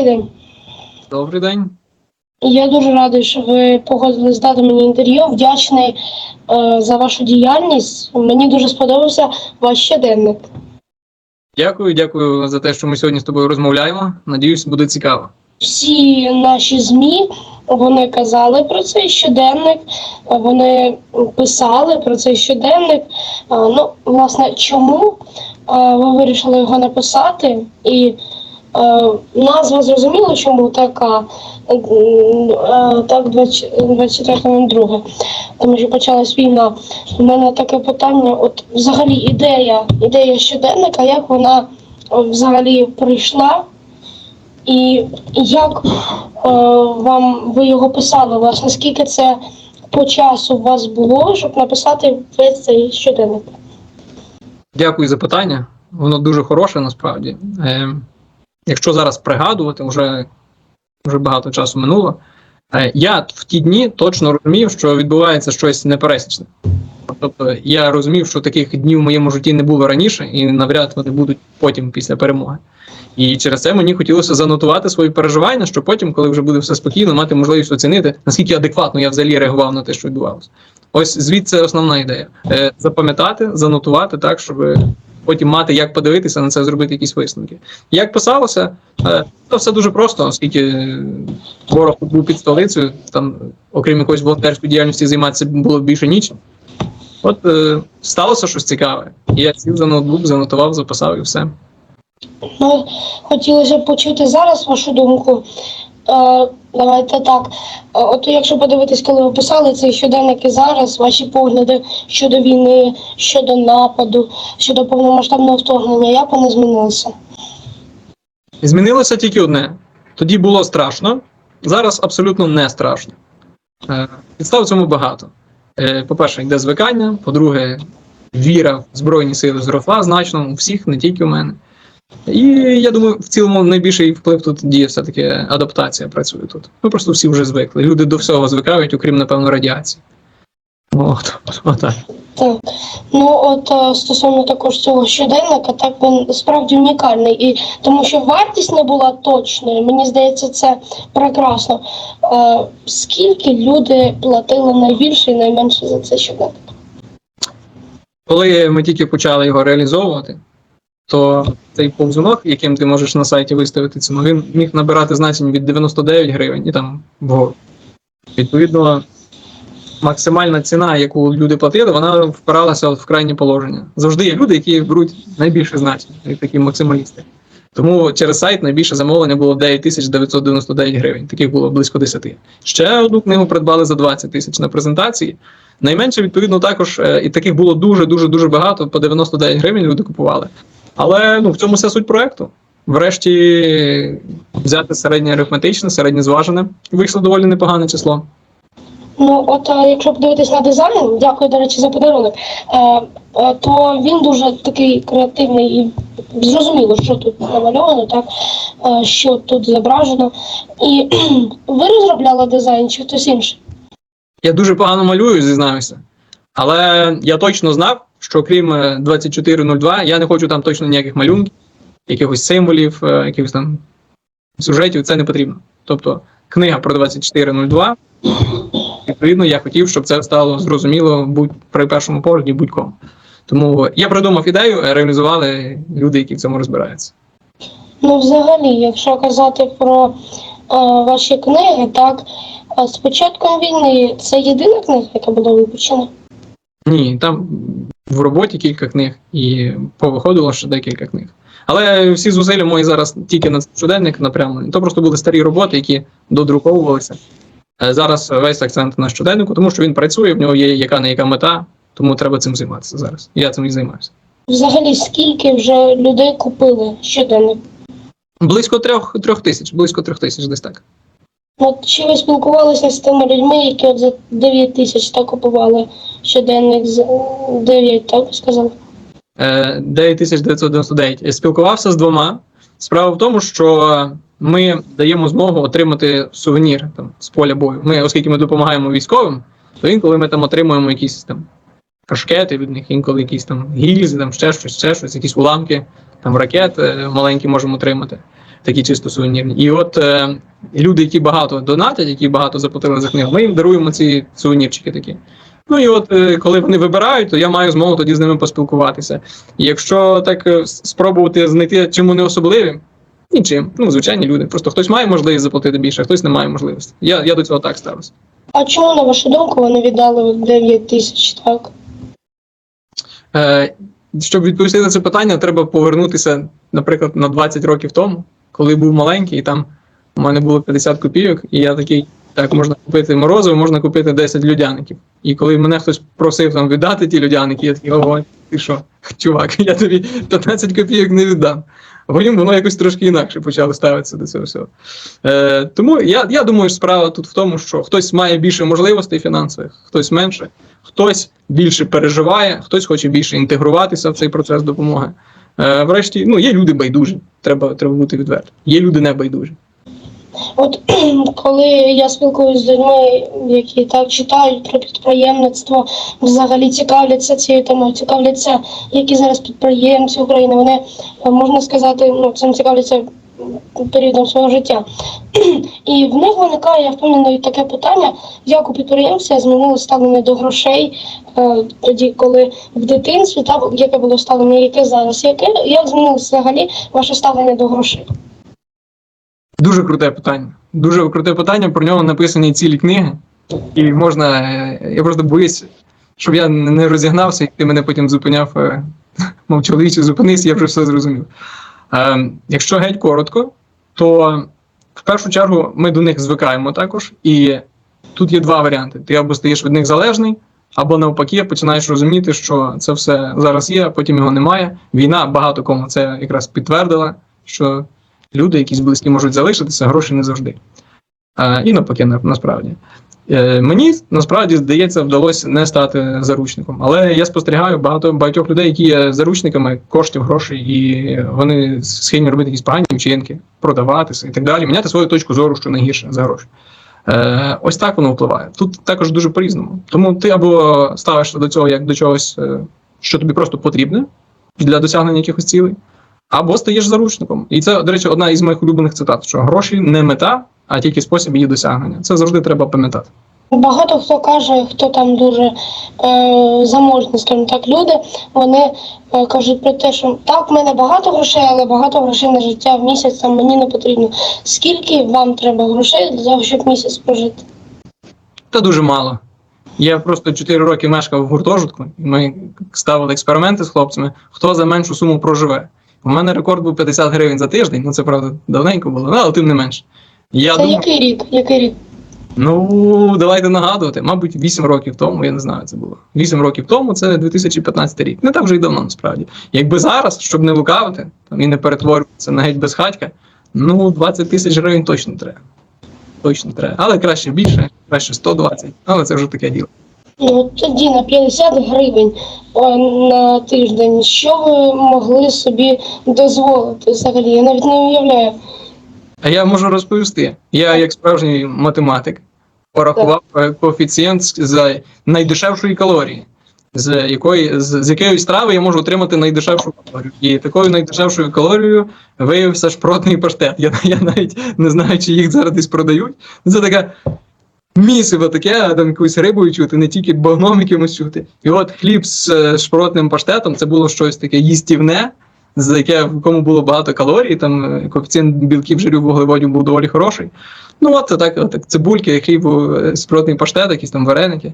Добрий день. Добрий день. Я дуже радий, що ви погодились дати мені інтерв'ю. Вдячний е, за вашу діяльність. Мені дуже сподобався ваш щоденник. Дякую, дякую за те, що ми сьогодні з тобою розмовляємо. Надіюсь, буде цікаво. Всі наші ЗМІ вони казали про цей щоденник, вони писали про цей щоденник. Ну, власне, чому ви вирішили його написати? І назва зрозуміла, чому така е, е, так 24.02, тому що почалась війна. У мене таке питання: от взагалі ідея, ідея щоденника, як вона е, взагалі прийшла? І як е, вам ви його писали? Власне, скільки це по часу у вас було, щоб написати весь цей щоденник? Дякую за питання. Воно дуже хороше насправді. Е, якщо зараз пригадувати, вже, вже багато часу минуло. Е, я в ті дні точно розумів, що відбувається щось непересічне. Тобто я розумів, що таких днів в моєму житті не було раніше, і навряд вони будуть потім після перемоги. І через це мені хотілося занотувати свої переживання, щоб потім, коли вже буде все спокійно, мати можливість оцінити, наскільки адекватно я взагалі реагував на те, що відбувалося. Ось звідси основна ідея: Е, запам'ятати, занотувати так, щоб потім мати як подивитися на це, зробити якісь висновки. Як писалося, е, то все дуже просто, оскільки ворог був під столицею, там, окрім якоїсь волонтерської діяльності, займатися було більше нічим. От е, сталося щось цікаве. Я сів за ноутбук, занотував, записав і все. Ну, хотілося б почути зараз вашу думку. Е, давайте так. Е, От якщо подивитись, коли ви писали цей щоденник і зараз, ваші погляди щодо війни, щодо нападу, щодо повномасштабного вторгнення, як вони змінилися? Змінилося тільки одне. Тоді було страшно, зараз абсолютно не страшно. Е, Підстав цьому багато. По-перше, йде звикання, по-друге, віра в Збройні сили зросла значно у всіх, не тільки у мене. І я думаю, в цілому найбільший вплив тут діє все-таки адаптація працює тут. Ми просто всі вже звикли. Люди до всього звикають, окрім, напевно, радіації. От, отак. Так. Ну от е, стосовно також цього щоденника, так він справді унікальний. І тому що вартість не була точною, мені здається, це прекрасно. Е, скільки люди платили найбільше і найменше за цей щоденник? Коли ми тільки почали його реалізовувати, то цей повзунок, яким ти можеш на сайті виставити ціну, він міг набирати значень від 99 гривень і там вгору. Відповідно, максимальна ціна, яку люди платили, вона впиралася в крайнє положення. Завжди є люди, які беруть найбільше значень, такі максималісти. Тому через сайт найбільше замовлення було 9999 гривень. Таких було близько 10. Ще одну книгу придбали за 20 тисяч на презентації. Найменше, відповідно, також е, і таких було дуже дуже дуже багато. По 99 гривень люди купували. Але ну в цьому вся суть проекту. Врешті взяти середнє арифметичне, середнє зважене. Вийшло доволі непогане число. Ну, от е, якщо подивитись на дизайн, дякую, до речі, за подарунок, е, е, то він дуже такий креативний і зрозуміло, що тут намальовано, так, е, що тут зображено. І ви розробляли дизайн чи хтось інший? Я дуже погано малюю, зізнаюся. Але я точно знав, що крім е, 2402, я не хочу там точно ніяких малюнків, якихось символів, е, якихось там сюжетів, це не потрібно. Тобто книга про 2402. Відповідно, я хотів, щоб це стало зрозуміло будь при першому погляді будь-кому. Тому я придумав ідею, реалізували люди, які в цьому розбираються. Ну, взагалі, якщо казати про е, ваші книги, так, е, з початком війни це єдина книга, яка була випущена? Ні, там в роботі кілька книг і повиходило ще декілька книг. Але всі зусилля мої зараз тільки на щоденник напрямлені. То просто були старі роботи, які додруковувалися. Е, Зараз весь акцент на щоденнику, тому що він працює, в нього є яка не яка мета, тому треба цим займатися зараз. Я цим і займаюся. Взагалі, скільки вже людей купили щоденник? Близько трьох, трьох тисяч, близько трьох тисяч десь так. От чи ви спілкувалися з тими людьми, які от за 9 тисяч так купували щоденник з 9, так ви сказали? Е, 9999. Я спілкувався з двома. Справа в тому, що ми даємо змогу отримати сувенір там, з поля бою. Ми, оскільки ми допомагаємо військовим, то інколи ми там отримуємо якісь там кашкети від них, інколи якісь там гільзи, там ще щось, ще щось, якісь уламки, там ракет е, маленькі можемо отримати. Такі чисто сувенірні. І от е, люди, які багато донатять, які багато заплатили за книгу, ми їм даруємо ці сувенірчики такі. Ну і от е, коли вони вибирають, то я маю змогу тоді з ними поспілкуватися. І якщо так е, спробувати знайти, чим вони особливі, нічим. Ну, звичайні люди. Просто хтось має можливість заплатити більше, а хтось не має можливості. Я, я до цього так ставлюся. А чому, на вашу думку, вони віддали 9 тисяч, так? Е, щоб відповісти на це питання, треба повернутися, наприклад, на 20 років тому, коли був маленький, там у мене було 50 копійок, і я такий, так, можна купити морозиво, можна купити 10 людяників. І коли мене хтось просив там віддати ті людяники, я такий, ого, ти що, чувак, я тобі 15 копійок не віддам. А потім воно якось трошки інакше почало ставитися до цього всього. Е, тому я, я думаю, справа тут в тому, що хтось має більше можливостей фінансових, хтось менше, хтось більше переживає, хтось хоче більше інтегруватися в цей процес допомоги. Е, врешті, ну, є люди байдужі, треба, треба бути відвертим. Є люди не байдужі. От коли я спілкуюся з людьми, які так читають про підприємництво, взагалі цікавляться цією темою, цікавляться, які зараз підприємці України, вони е, можна сказати, ну цим цікавляться періодом свого життя. І в них виникає, я впевнена, таке питання, як у підприємця змінило ставлення до грошей е, тоді, коли в дитинстві, та яке було ставлення, яке зараз, яке як змінилося взагалі ваше ставлення до грошей? Дуже круте питання. Дуже круте питання. Про нього написані цілі книги. І можна. е, Я просто боюсь, щоб я не розігнався, і ти мене потім зупиняв. е, Мов чоловіче, зупинись, я вже все зрозумів. Е, Якщо геть коротко, то в першу чергу ми до них звикаємо також. І тут є два варіанти: ти або стаєш від них залежний, або навпаки, починаєш розуміти, що це все зараз є, а потім його немає. Війна багато кому це якраз підтвердила, що люди, якісь близькі можуть залишитися, гроші не завжди. А, і навпаки, насправді. Е, мені насправді здається, вдалося не стати заручником. Але я спостерігаю багато багатьох людей, які є заручниками коштів, грошей, і вони схильні робити якісь погані вчинки, продаватися і так далі, міняти свою точку зору, що найгірше за гроші. Е, ось так воно впливає. Тут також дуже по-різному. Тому ти або ставишся до цього як до чогось, е, що тобі просто потрібне для досягнення якихось цілей, або стаєш заручником. І це, до речі, одна із моїх улюблених цитат: що гроші не мета, а тільки спосіб її досягнення. Це завжди треба пам'ятати. Багато хто каже, хто там дуже е, заможні, скажімо так, люди, вони е, кажуть про те, що так, в мене багато грошей, але багато грошей на життя в місяць там мені не потрібно. Скільки вам треба грошей для того, щоб місяць прожити? Та дуже мало. Я просто 4 роки мешкав в гуртожитку, і ми ставили експерименти з хлопцями, хто за меншу суму проживе. У мене рекорд був 50 гривень за тиждень, ну це правда давненько було, ну, але тим не менше. Я Це думав, який рік? Який рік? Ну, давайте нагадувати. Мабуть, 8 років тому, я не знаю, це було. 8 років тому це 2015 рік. Не так вже й давно, насправді. Якби зараз, щоб не лукавити там, і не перетворюватися на геть безхатька, ну 20 тисяч гривень точно треба. Точно треба. Але краще більше, краще 120, але це вже таке діло. Ну тоді на 50 гривень е, на тиждень. Що ви могли собі дозволити взагалі? Я навіть не уявляю. А я можу розповісти. Я, як справжній математик, порахував е, коефіцієнт за найдешевшої калорії, з якої з, з якої страви я можу отримати найдешевшу калорію. І такою найдешевшою калорією виявився шпротний паштет. Я, я навіть не знаю, чи їх зараз десь продають. Це така місиво таке, а там якоюсь рибою чути, не тільки багном якимось чути. І от хліб з е, шпротним паштетом це було щось таке їстівне за яке в якому було багато калорій, там е, коефіцієнт білків, жирів, вуглеводів був доволі хороший. Ну, от так, отак, цибульки, хліб, е, спротний паштет, якісь там вареники.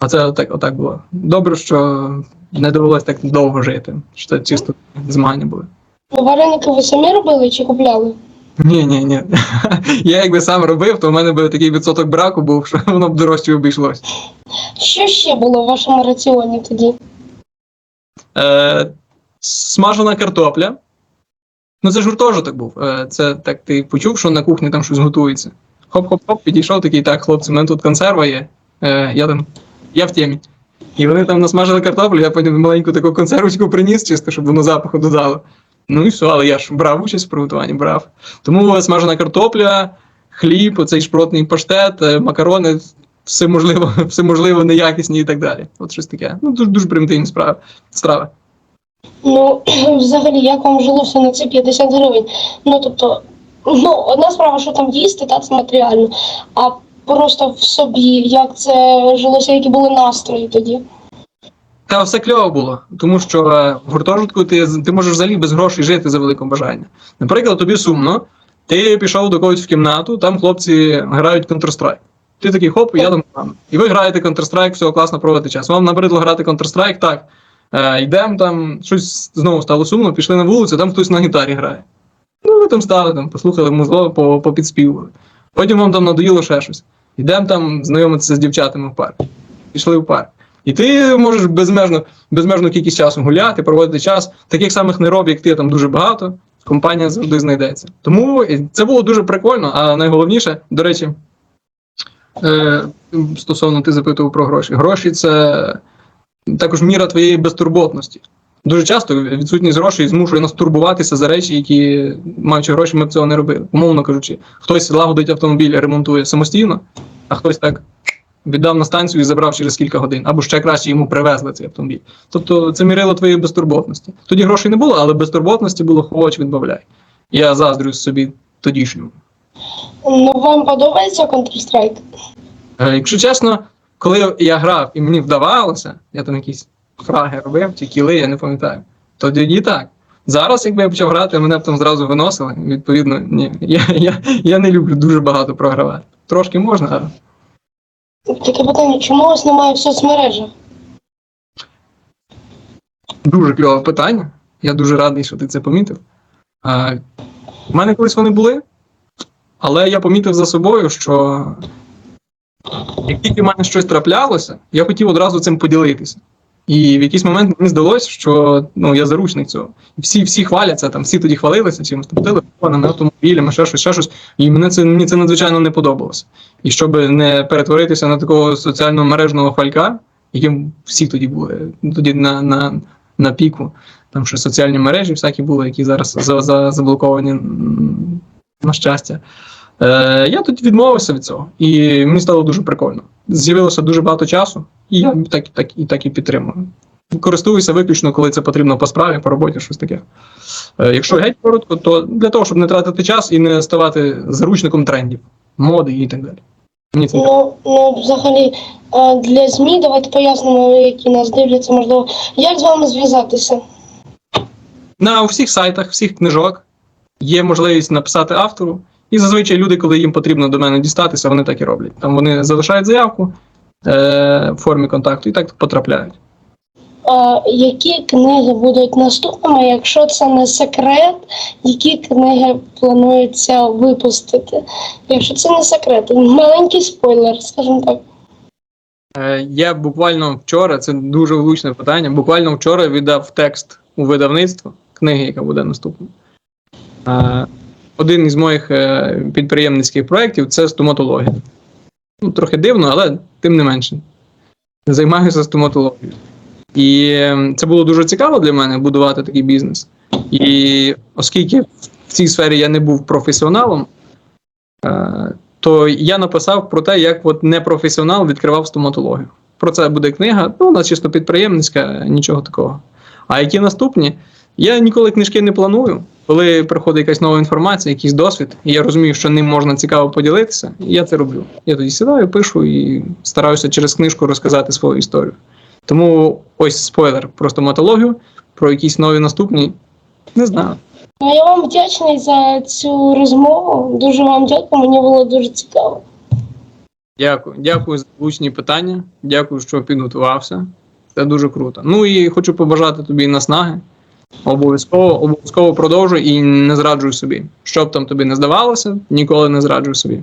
Оце отак, отак було. Добре, що не довелося так довго жити, що це чисто змагання були. Вареники ви самі робили чи купляли? Ні, ні, ні. Я якби сам робив, то в мене би такий відсоток браку був, що воно б дорожче обійшлось. Що ще було в вашому раціоні тоді? Е, смажена картопля. Ну, це ж гуртожиток був. Е, це так ти почув, що на кухні там щось готується. Хоп-хоп-хоп, підійшов такий, так, хлопці, у мене тут консерва є. Е, я там, я в темі. І вони там насмажили картоплю, я потім маленьку таку консервочку приніс, чисто, щоб воно запаху додало. Ну і все, але я ж брав участь в приготуванні, брав. Тому смажена картопля, хліб, оцей шпротний паштет, е, макарони, все можливо, все можливо, неякісні і так далі. От щось таке. Ну, дуже, дуже примітивні страви. Ну, взагалі, як вам жилося на ці 50 гривень? Ну, тобто, Ну, одна справа, що там їсти, та це матеріально. А просто в собі, як це жилося, які були настрої тоді. Та все кльово було, тому що е, в гуртожитку ти, ти можеш взагалі без грошей жити за великим бажанням. Наприклад, тобі сумно, ти пішов до когось в кімнату, там хлопці грають Counter-Strike. Ти такий хоп, і я там. І ви граєте Counter-Strike, все класно проводите час. Вам набридло грати Counter-Strike, так. Е, йдемо там, щось знову стало сумно, пішли на вулицю, там хтось на гітарі грає. Ну, ви там стали, там, послухали музло, по, попідспівували. Потім вам там надоїло ще щось. Йдемо там знайомитися з дівчатами в парк. Пішли в парк. І ти можеш безмежно, безмежну кількість часу гуляти, проводити час. Таких самих нероб, як ти, там дуже багато. Компанія завжди знайдеться. Тому це було дуже прикольно. А найголовніше, до речі, е, стосовно ти запитував про гроші. Гроші це також міра твоєї безтурботності. Дуже часто відсутність грошей змушує нас турбуватися за речі, які, маючи гроші, ми б цього не робили. Умовно кажучи, хтось лагодить автомобіль, ремонтує самостійно, а хтось так віддав на станцію і забрав через кілька годин, або ще краще йому привезли цей автомобіль. Тобто це мірило твоєї безтурботності. Тоді грошей не було, але безтурботності було хоч відбавляй. Я заздрю собі тодішньому. Ну, вам подобається Counter-Strike? Е, якщо чесно, коли я грав і мені вдавалося, я там якісь фраги робив чи кіли, я не пам'ятаю, тоді так. Зараз, якби я почав грати, мене б там зразу виносили. Відповідно, ні. Я, я, я не люблю дуже багато програвати. Трошки можна, але Таке питання, чому вас немає в соцмережах? Дуже кльове питання. Я дуже радий, що ти це помітив. В мене колись вони були, але я помітив за собою, що як тільки в мене щось траплялося, я хотів одразу цим поділитися. І в якийсь момент мені здалося, що ну, я заручник цього. І всі, всі хваляться, там, всі тоді хвалилися чимось, там, телефонами, автомобілями, ще щось, ще щось. І мене це, мені це надзвичайно не подобалося. І щоб не перетворитися на такого соціально мережного хвалька, яким всі тоді були, тоді на, на, на піку, там ще соціальні мережі всякі були, які зараз за, за, заблоковані, на щастя. Е, я тоді відмовився від цього, і мені стало дуже прикольно. З'явилося дуже багато часу, і я так, так, і так і підтримую. Користуюся виключно, коли це потрібно по справі, по роботі, щось таке. Е, якщо геть коротко, то для того, щоб не тратити час і не ставати заручником трендів, моди і так далі. Мені це Ну, ну взагалі, е, для ЗМІ давайте пояснимо, які нас дивляться, можливо, як з вами зв'язатися. На всіх сайтах, всіх книжок є можливість написати автору, і зазвичай люди, коли їм потрібно до мене дістатися, вони так і роблять. Там вони залишають заявку е, в формі контакту і так потрапляють. Е, які книги будуть наступними, якщо це не секрет, які книги планується випустити? Якщо це не секрет, маленький спойлер, скажімо так. Е, Я буквально вчора, це дуже влучне питання. Буквально вчора віддав текст у видавництво книги, яка буде наступна. Е, Один із моїх е, підприємницьких проєктів це стоматологія. Ну, трохи дивно, але тим не менше. Займаюся стоматологією. І е, це було дуже цікаво для мене будувати такий бізнес. І оскільки в цій сфері я не був професіоналом, е, то я написав про те, як от непрофесіонал відкривав стоматологію. Про це буде книга, ну, вона чисто підприємницька, нічого такого. А які наступні? Я ніколи книжки не планую. Коли приходить якась нова інформація, якийсь досвід, і я розумію, що ним можна цікаво поділитися, я це роблю. Я тоді сідаю, пишу і стараюся через книжку розказати свою історію. Тому ось спойлер про стоматологію, про якісь нові наступні. Не знаю. Ну, я вам вдячний за цю розмову. Дуже вам дякую, мені було дуже цікаво. Дякую. Дякую за влучні питання. Дякую, що підготувався. Це дуже круто. Ну і хочу побажати тобі наснаги. Обов'язково, обов'язково продовжуй і не зраджуй собі. Що б там тобі не здавалося, ніколи не зраджуй собі.